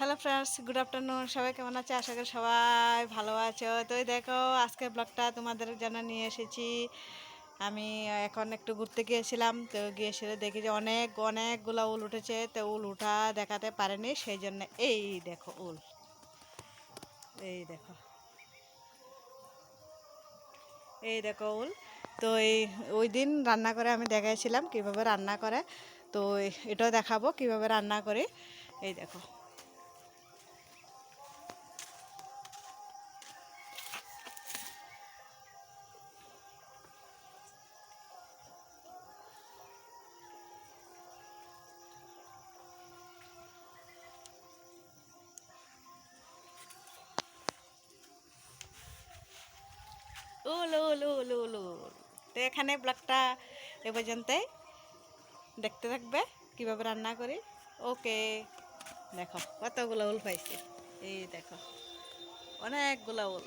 Hello friends good afternoon সবাই কেমন আছে? আশা করি সবাই ভালো আছো। তো দেখো, আজকের ব্লগটা তোমাদের জন্য নিয়ে এসেছি। আমি এখন একটু ঘুরতে গিয়েছিলাম। তো গিয়ে সেরে দেখি যে অনেক, অনেকগুলো উল উঠেছে। তো উল উঠা দেখাতে পারেনি সেই জন্য এই দেখো উল। এই দেখো। এই দেখো উল। তো এই, ওই দিন রান্না করে আমি দেখাইছিলাম কীভাবে রান্না করে। তো এটাও দেখাবো কীভাবে রান্না করে। এই দেখো। উল ওলো ওলো উল তো এখানে ব্লগটা এ পর্যন্তই। দেখতে থাকবে কীভাবে রান্না করি। ওকে। দেখো, কতগুলো উল পাইছি। এই দেখো, অনেকগুলো উল।